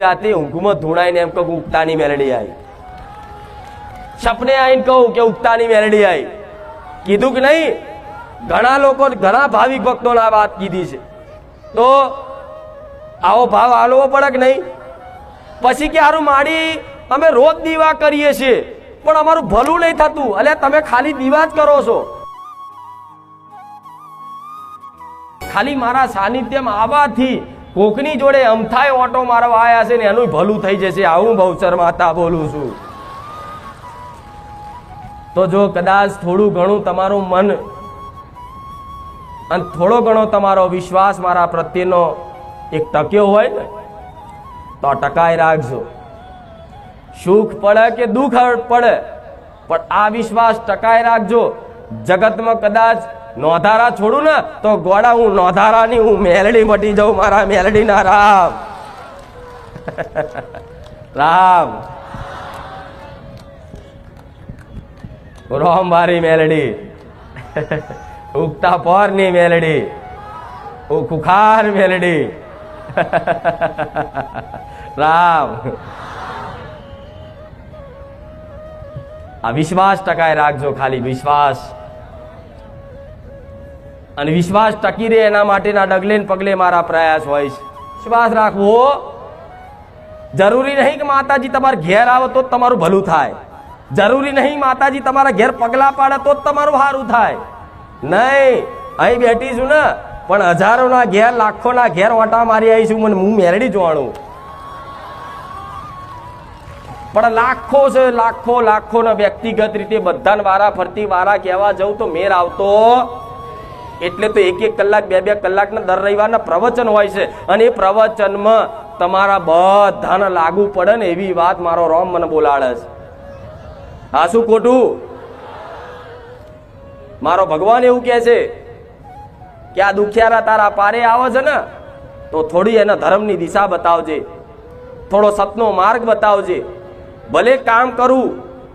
રાતે ઊંઘમાં ધૂણાઈને એમ કહું ઉગતાની મેલડી આવી સપને આવીને કહું કે ઉગતાની મેલડી આવી કીધું કે નહીં, ઘણા લોકો, ઘણા ભાવિક ભક્તોને આ વાત કીધી છે. તો આવો ભાવ આલવો પડે કે નહીં? પછી કે હારું માડી, અમે રોજ દીવા કરીએ છીએ, પણ અમારું ભલું નહીં થતું. એટલે તમે ખાલી દીવા જ કરો છો. ખાલી મારા સાનિધ્યમાં આવવાથી કોકની જોડે અમથાય ઓટો મારવા આવ્યા છે ને એનું ભલું થઈ જશે. આવું બહુચર માતા બોલું છું. તો જો કદાચ થોડું ઘણું તમારું મન અને થોડો ઘણો તમારો વિશ્વાસ મારા પ્રત્યેનો એક ટક્યો હોય ને, તો ટકાઈ રાખજો. સુખ પડે કે દુઃખ પડે, પણ આ વિશ્વાસ ટકાઈ રાખજો. જગતમાં કદાચ નોધારા છોડું ને, તો ગોડા હું નોધારાની, હું મેલડી મટી જાઉં, મારા મેલડીના રામ. રામ. રોમ મારી મેલડી. ઉગતા પોરની મેલડી. ખુખાર મેલડી. રામ. આ વિશ્વાસ ટકાય રાખજો ખાલી વિશ્વાસ. અને વિશ્વાસ ટકી રહે એના માટેના ડગલે ને પગલે મારા પ્રયાસ હોય છે. વિશ્વાસ રાખવો જરૂરી નહીં કે માતાજી તમારા ઘેર આવે તો તમારું ભલું થાય. જરૂરી નહીં માતાજી તમારા ઘેર પગલા પાડે તો જ તમારું સારું થાય. નહીં, અહીં બેઠી છું ને, પણ હજારોના ઘેર, લાખોના ઘેર ઓટા મારી આવી છું, મને હું મેરડી જોવાનું. પણ લાખો છે, લાખો લાખો ને વ્યક્તિગત રીતે બધાને વારા ફરતી વારા કહેવા જવું તો મેર આવતો એટલે તો એક એક કલાક, બે બે કલાકના દર રવિવારના પ્રવચન હોય છે. અને એ પ્રવચનમાં તમારા બધાને લાગુ પડે ને એવી વાત મારો રોમ મને બોલાડે છે. આ શું ખોટું? મારો ભગવાન એવું કહે છે કે આ દુખિયારા તારા પારે આવે છે ને, તો થોડી એના ધર્મની દિશા બતાવજે. થોડો સતનો માર્ગ બતાવજે. ભલે કામ કરું,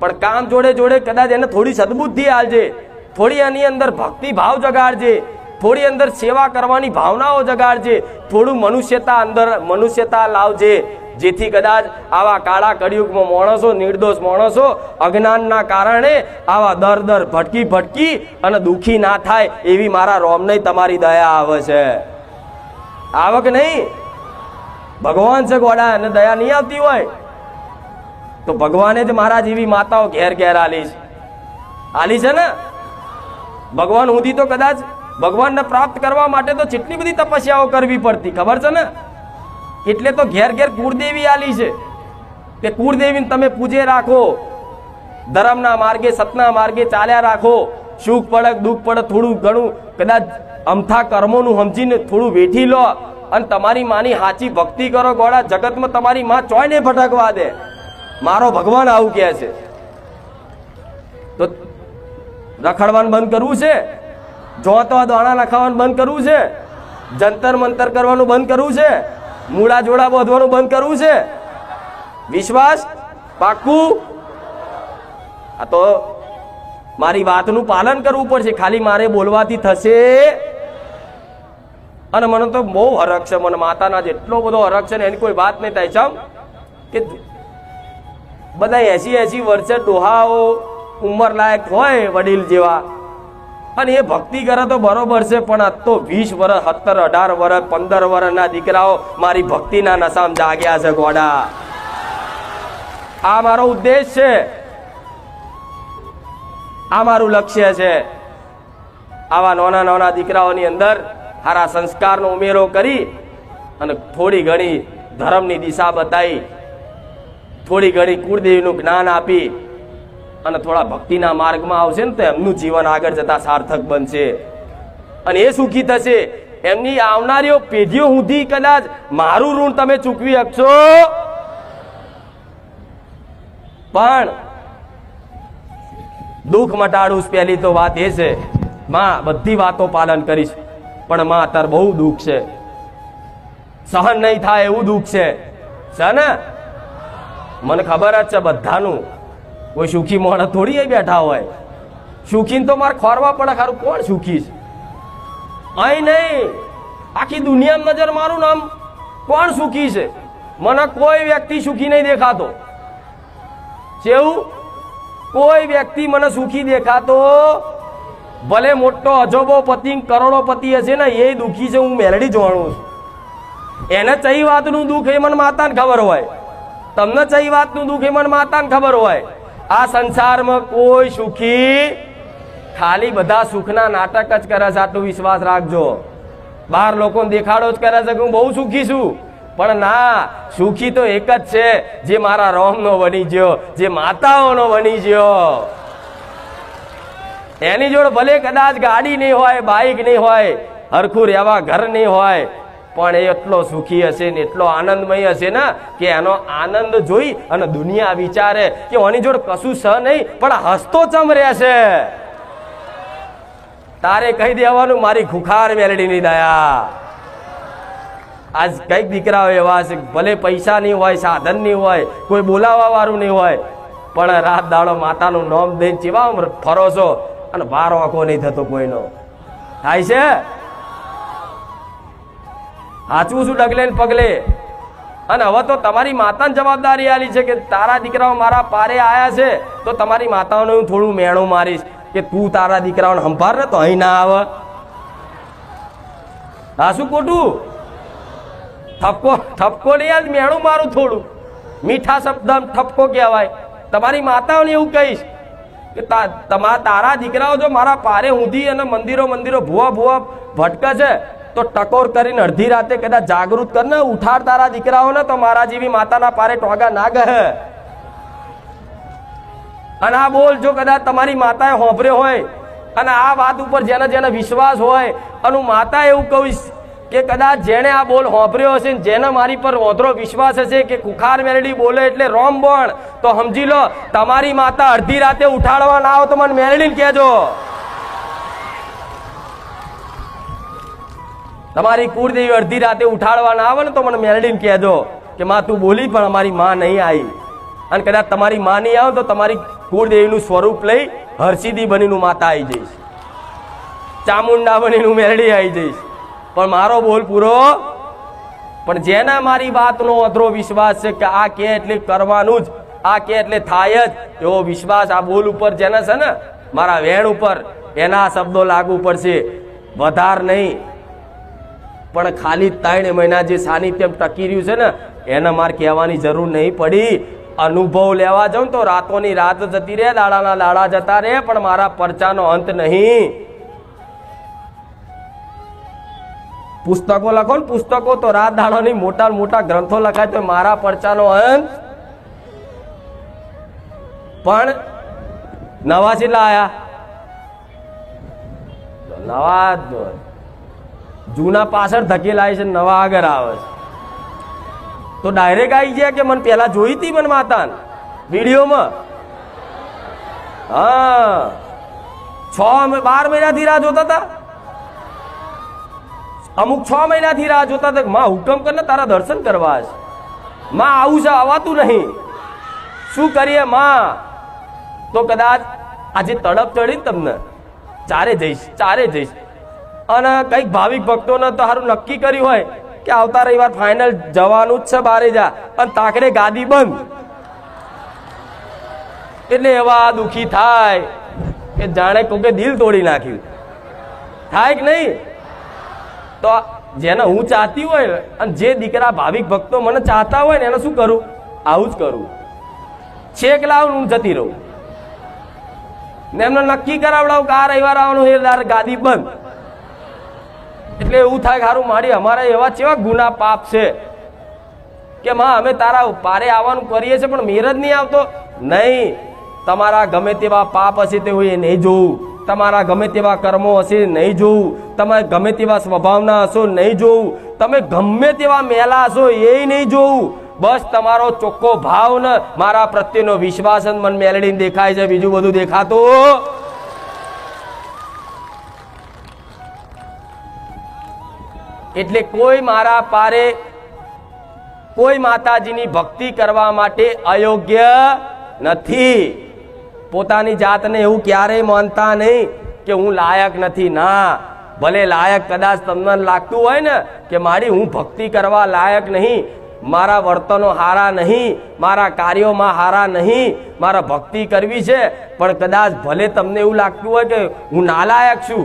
પણ કામ જોડે જોડે કદાચ એને થોડી સદબુદ્ધિ આલજે. થોડી એની અંદર ભક્તિ ભાવ જગાડજે, થોડી અંદર સેવા કરવાની ભાવનાઓ જગાડજે, થોડું મનુષ્યતા અંદર મનુષ્યતા લાવજે, જેથી કદાચ આવા કાળા કળિયુગમાં માણસો, નિર્દોષ માણસો, અજ્ઞાનના કારણે આવા દર દર ભટકી ભટકી અને દુઃખી ના થાય એવી મારા રોમને તમારી દયા આવે છે. આવક નહીં? ભગવાન છે ગોડા અને દયા નહીં આવતી હોય? તો ભગવાને જ મારા જેવી માતાઓ ઘેર ઘેર આલી છે. આલી છે ને? ભગવાન સુધી તો કદાચ ભગવાનને પ્રાપ્ત કરવા માટે તો કેટલી બધી તપસ્યાઓ કરવી પડતી, ખબર છે ને? એટલે તો ઘેર ઘેર કુળદેવી આલી છે. કે કુળદેવીને તમે પૂજે રાખો, ધર્મના માર્ગે, સતના માર્ગે ચાલ્યા રાખો, સુખ પડે, દુઃખ પડે, થોડું ઘણું, કદાચ અમથા કર્મોનું સમજીને થોડું વેઠી લો અને તમારી માની સાચી ભક્તિ કરો ગોળા, જગતમાં તમારી માં ચોય ને ભટકવા દે. મારો ભગવાન આવું કહે છે. તો રખડવાનું બંધ કરવું છે? જોતવા દોણા લખાવાનું બંધ કરવું છે? જંતર મંતર કરવાનું બંધ કરવું છે? મૂળા જોડા બોધવાનું બંધ કરવું છે? વિશ્વાસ? પાક્કું? આ તો મારી વાતનું પાલન કરવું પડશે. ખાલી મારે બોલવાથી થશે. અને મને તો બહુ હરખ છે. મને માતાના જેટલો બધો હરખ છે એની કોઈ વાત નહીં થાય. ચમ? કે બધા એસી એસી વર્ષે ડોહાઓ ઉંમર લાયક હોય વડીલ જેવા. અને એ ભક્તિ કરે તો બરોબર છે, પણ આ તો વીસ વર્ષ સત્તર, અઢાર વર્ષ પંદર વર્ષના દીકરાઓ મારી ભક્તિના નશામાં જાગ્યા છે ગોડા. આ મારો ઉદ્દેશ છે. આ મારું લક્ષ્ય છે. આવા નાના નાના દીકરાઓની અંદર સારા સંસ્કારનો ઉમેરો કરી અને થોડી ઘણી ધર્મની દિશા બતાવી, થોડી ઘણી કુળદેવીનું જ્ઞાન આપી અને થોડા ભક્તિના માર્ગમાં આવશે ને તો એમનું જીવન આગળ જતા સાર્થક બનશે. અને એ સુખી થશે. એમની આવનારીઓ પેઢીઓ સુધી કદાચ મારું ઋણ તમે ચૂકવી શકશો પણ દુઃખ મટાડું પહેલી તો વાત એ છે. માં, બધી વાતો પાલન કરીશ. પણ માં અત્યારે બહુ દુઃખ છે. સહન નહીં થાય એવું દુઃખ છે ને? મને ખબર જ છે બધાનું. કોઈ સુખી માણસ થોડી અહીં બેઠા હોય. સુખીને તો મારે ખોરવા પડે, ખારું. કોણ સુખી છે? અહીં નહીં. આખી દુનિયામાં નજર મારું નામ કોણ સુખી છે? મને કોઈ વ્યક્તિ સુખી નહીં દેખાતો. જેવું? કોઈ વ્યક્તિ મને સુખી દેખાતો. ભલે મોટો અજોબો પતિ કરોડોપતિ હશે ને, એ દુખી છે, હું મેલડી જોવાનું છું. એને ચઈ વાતનું દુઃખ એ મને માતાને ખબર હોય. તમને ચઈ વાતનું દુઃખ એ મને માતાને ખબર હોય. આ સંસારમાં કોઈ સુખી, ખાલી બધા સુખના નાટક જ કરે છે, આટલું વિશ્વાસ રાખજો. બાર લોકોને દેખાડો જ કરે છે કે હું બહુ સુખી છું. પણ ના, સુખી તો એક જ છે, જે મારા રોમનો બની ગયો, જે માતાઓનો બની ગયો. એની જોડે ભલે કદાચ ગાડી નહીં હોય બાઇક નહીં હોય, હરખું રહેવા ઘર નહીં હોય પણ એ એટલો સુખી હશે ને એટલો આનંદમય હશે ને કે એનો આનંદ જોઈ અને દુનિયા વિચારે કે ઓની જોડે કશું સ નહીં, પણ હસતો ચમ રહેશે. તારે કહી દેવાનું, મારી ખુખાર મેલડીની દયા. આજ કંઈક દીકરાઓ એવા છે ભલે પૈસા નહીં હોય સાધન નહીં હોય, કોઈ બોલાવવા વાળું નહીં હોય, પણ રાત દાડો માતાનું નામ દઈને ચીવા ફરો છો અને બાર આંખો નહીં થતો કોઈનો. થાય છે? સાચું શું ડગલે પગલે? અને હવે તો તમારી માતાની જવાબદારી આલી છે કે તારા દીકરાઓ મારા પારે આવ્યા છે, તો તમારી માતાઓને હું થોડું મેણું મારીશ કે તું તારા દીકરાઓને સંભાળ ને તો અહીં ના આવે. હા શું ખોટું? ઠપકો ઠપકો નહીં યાદ મેણું મારું થોડું. મીઠા શબ્દ ઠપકો કહેવાય. તમારી માતાઓને એવું કહીશ કે તા, તમા, તારા દીકરાઓ જો મારા પારે ઊંધી અને મંદિરો મંદિરો ભૂવા ભૂવા ભટકે છે તો ટકોર કરીને અડધી રાતે કદાચ જાગૃત કરીને ઉઠાડ તારા દીકરાઓને તો મારા જેવી માતાના પારે ટોગા ના ગહે. અને આ બોલ, જો કદાચ તમારી માતાએ હોંભર્યો હોય, અને આ વાત ઉપર જેને જેને વિશ્વાસ હોય, અને હું માતા એવું કહીશ કે કદાચ જેણે આ બોલ હોંભર્યો હશે ને જેને મારી પર ઓધરો વિશ્વાસ હશે કે કુખાર મેલડી બોલે એટલે રોમ બોણ, તો સમજી લો, તમારી માતા અડધી રાતે ઉઠાડવા ના આવો તો મને મેલડીને કહેજો. તમારી કુળદેવી અડધી રાતે ઉઠાડવા ના આવે ને તો મને મેલડીને કહેજો કે, માં, તું બોલી પણ અમારી માં નહીં આવી. અને કદાચ તમારી માં નહીં આવે તો તમારી કુળદેવીનું સ્વરૂપ લઈ હર્ષિદી બનીનું માતા આવી જઈશ. ચામુંડા બનીનું મેલડી આવી જઈશ. પણ મારો બોલ પૂરો. પણ જેના મારી વાતનો અધરો વિશ્વાસ છે કે આ કે એટલે કરવાનું જ, આ કે એટલે થાય જ, એવો વિશ્વાસ આ બોલ ઉપર જેના છે ને, મારા વેણ ઉપર એના શબ્દો લાગુ પડશે. વધાર નહીં. પણ ખાલી ત્રણ મહિના જે સાનિધ્યમ ટકી રહ્યું છે ને, એને મારે કહેવાની જરૂર નહીં પડી. અનુભવ લેવા જાઉં તો રાતોની રાત જતી રહે દાડાના દાડા જતા રહે, પણ મારા પરચાનો અંત નહીં. પુસ્તકો લખો ને, પુસ્તકો તો રાત દાડાની મોટા મોટા ગ્રંથો લખાય તો મારા પરચાનો અંત. પણ નવા કેટલા આવ્યા નવા જૂના પાછળ ધકેલાય છે નવા આગળ આવે છે. તો ડાયરેક્ટ આવી ગયા કે મને પેલા જોઈ હતી મને માતાને? વિડીયોમાં? હા. છ બાર મહિનાથી રાહ જોતા હતા? અમુક છ મહિનાથી રાહ જોતા હતા માં હુકમ કરીને તારા દર્શન કરવા છે. માં આવું છે આવાતું નહીં. શું કરીએ માં? તો કદાચ આજે તડપ ચડી તમને. ચારે જઈશ ચારે જઈશ. અને કંઈક ભાવિક ભક્તોને તો સારું નક્કી કર્યું હોય કે આવતા રવિવાર ફાઇનલ જવાનું જ છે બારે જા. અને તાકડે ગાદી બંધ. એટલે એવા દુખી થાય કે જાણે કોકે દિલ તોડી નાખ્યું. થાય કે નહીં? તો જેને હું ચાહતી હોય અને જે દીકરા ભાવિક ભક્તો મને ચાહતા હોય ને એને શું કરું? આવું જ કરું. છેક લાવું હું જતી રહું. ને એમને નક્કી કરાવડાવું કે આ રવિવાર આવવાનું હેરદાર ગાદી બંધ. એટલે એવું થાય હારું, મારી અમારા એવા કેવા ગુના પાપ છે કે માં, અમે તારા પારે આવવાનું કરીએ છીએ, પણ મેર જ નહીં આવતો? નહીં. તમારા ગમે તેવા પાપ હશે તે હું એ નહીં જોવું તમારા ગમે તેવા કર્મો હશે નહીં જોવું તમે ગમે તેવા સ્વભાવના હશો નહીં જોવું તમે ગમે તેવા મેલા હશો એ નહીં જોવું બસ તમારો ચોખ્ખો ભાવ ને, મારા પ્રત્યેનો વિશ્વાસ મન મેલડીને દેખાય છે, બીજું બધું દેખાતું. એટલે કોઈ મારા પારે કોઈ માતાજીની ભક્તિ કરવા માટે અયોગ્ય નથી. પોતાની જાતને એવું ક્યારેય માનતા નહીં કે હું લાયક નથી. ના, ભલે લાયક કદાચ તમને લાગતું હોય ને કે મારી હું ભક્તિ કરવા લાયક નહીં, મારા વર્તનો હારા નહીં, મારા કાર્યોમાં હારા નહીં, મારા ભક્તિ કરવી છે, પણ કદાચ ભલે તમને એવું લાગતું હોય કે હું નાલાયક છું